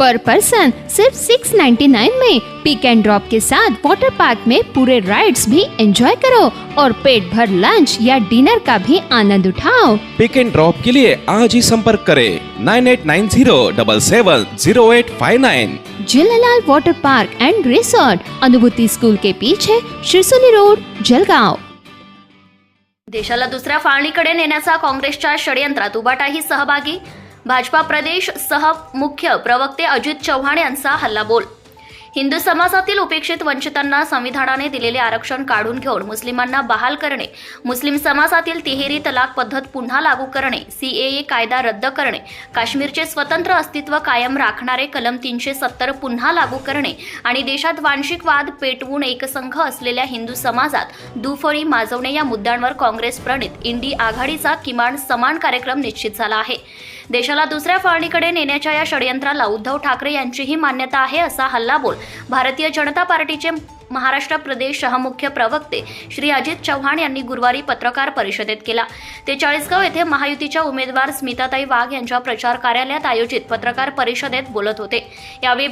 पर person सिर्फ 699 में पिक and drop के साथ वाटर पार्क में पूरे राइड्स भी एंजॉय करो और पेट भर लंच या डिनर का भी आनंद उठाओ। पिक एंड ड्रॉप के लिए आज ही संपर्क करें nine eight nine zero double seven zero eight five nine Jilalal water park and resort Anubhuti school के पीछे शिरसोली रोड जलगांव। देशाला दुसऱ्या फाळणीकडे नेण्याचा काँग्रेसच्या षडयंत्रात उबाटाही सहभागी भाजपा प्रदेश सह मुख्य प्रवक्ते अजित चव्हाण यांचा हल्लाबोल. हिंदू समाजातील उपेक्षित वंचितांना संविधानाने दिलेले आरक्षण काढून घेऊन मुस्लिमांना बहाल करणे मुस्लिम समाजातील तिहेरी तलाक पद्धत पुन्हा लागू करणे सीएए कायदा रद्द करणे काश्मीरचे स्वतंत्र अस्तित्व कायम राखणारे कलम तीनशे सत्तर पुन्हा लागू करणे आणि देशात वांशिक वाद पेटवून एकसंघ असलेल्या हिंदू समाजात दुफळी माजवणे या मुद्द्यांवर काँग्रेस प्रणित इंडी आघाडीचा किमान समान कार्यक्रम निश्चित झाला आहे. देशाला दुसऱ्या फाळणीकडे नेण्याच्या या षडयंत्राला उद्धव ठाकरे यांचीही मान्यता आहे असा हल्लाबोल भारतीय जनता पार्टीचे महाराष्ट्र प्रदेश सहमुख्य प्रवक्ते श्री अजित चव्हाण यांनी गुरुवारी पत्रकार परिषदेत केला. ते चाळीसगाव येथे महायुतीच्या उमेदवार स्मिताताई वाघ यांच्या प्रचार कार्यालयात आयोजित पत्रकार परिषदेत बोलत होते. यावेळी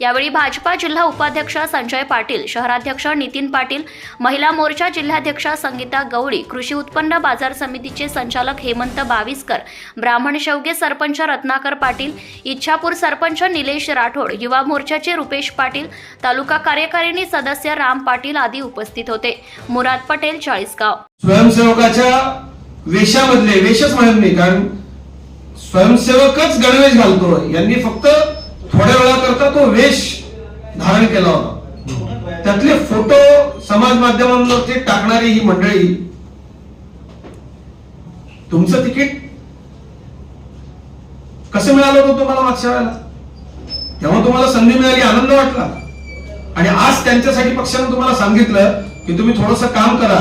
यावेळी भाजपा जिल्हा उपाध्यक्ष संजय पाटील शहराध्यक्ष नितीन पाटील महिला मोर्चा जिल्हाध्यक्षा संगीता गवळी कृषी उत्पन्न बाजार समितीचे संचालक हेमंत बाविस्कर ब्राह्मण शेवगे सरपंच रत्नाकर पाटील इच्छापूर सरपंच निलेश राठोड युवा मोर्चाचे रुपेश पाटील तालुका कार्यकारिणी सदस्य राम पाटील आदी उपस्थित होते. मुराद पटेल चाळीसगाव. स्वयंसेवकाच्या वेशामधले वेशच म्हणत नाही कारण स्वयंसेवकच गणवेश घालतो यांनी फक्त थोड्या वेळाकरता तो वेश धारण केला होता. त्यातले फोटो समाज माध्यमांवरती टाकणारी ही मंडळी तुमचं तिकीट कसं मिळालं होतं तुम्हाला मागच्या वेळेला? तेव्हा तुम्हाला संधी मिळाली आनंद वाटला. आणि आज त्यांच्यासाठी पक्षाने तुम्हाला सांगितलं की तुम्ही थोडस काम करा.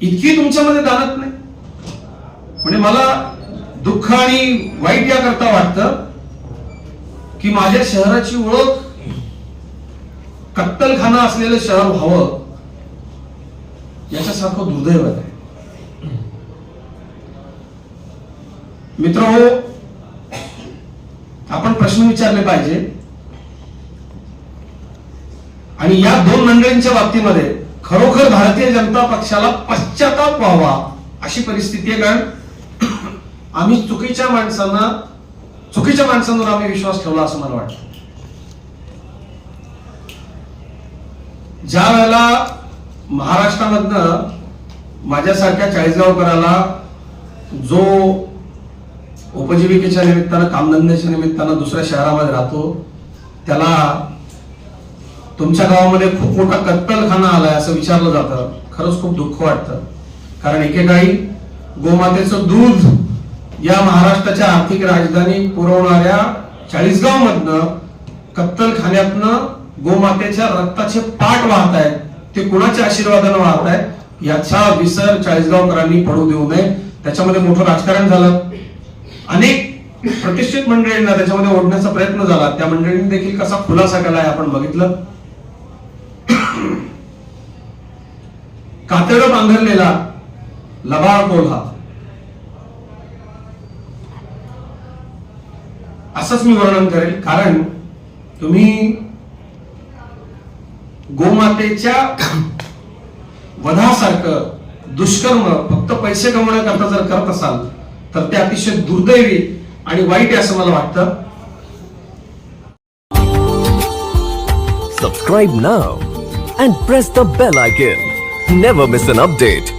इतकी तुमच्यामध्ये दानत नाही. म्हणजे मला दुःख आणि वाईट याकरता वाटतं की माझ्या शहराची ओळख कत्तलखाना असलेलं शहर व्हावं याच्यासारखं दुर्दैवत आहे. मित्र हो आपण प्रश्न विचारले पाहिजे. आणि या दोन मंडळींच्या बाबतीमध्ये खरोखर भारतीय जनता पक्षाला पश्चाताप व्हावा अशी परिस्थिती आहे कारण आम्ही चुकीच्या माणसांना चुकीच्या माणसांवर आम्ही विश्वास ठेवला असं मला वाटतं. ज्या वेळेला महाराष्ट्रामधनं माझ्यासारख्या चाळीसगावकराला जो उपजीविकेच्या निमित्तानं कामधंद्याच्या निमित्तानं दुसऱ्या शहरामध्ये राहतो त्याला तुमच्या गावामध्ये खूप मोठा कत्तलखाना आलाय असं विचारलं जातं. खरंच खूप दुःख वाटतं. कारण एकेकाळी गोमातेचं दूध या महाराष्ट्राच्या आर्थिक राजधानी पुरवणाऱ्या चाळीसगाव मधनं कत्तलखान्यातनं गोमातेच्या रक्ताचे पाठ वाहत आहेत. ते कुणाच्या आशीर्वादानं वाहत आहेत? याचा विसर चाळीसगावकरांनी पडू देऊ नये. त्याच्यामध्ये मोठं राजकारण झालं. अनेक प्रतिष्ठित मंडळींना त्याच्यामध्ये ओढण्याचा प्रयत्न झाला. त्या मंडळींनी देखील कसा खुलासा केला आहे आपण बघितलं. कातड बांधलेला लबाळ कोल्हा असंच मी वर्णन करेल कारण तुम्ही गोमातेच्या वधासारखं दुष्कर्म फक्त पैसे कमवण्याकरता जर करत असाल तर ते अतिशय दुर्दैवी आणि वाईट असं मला वाटतं. Subscribe now and press the bell icon never miss an update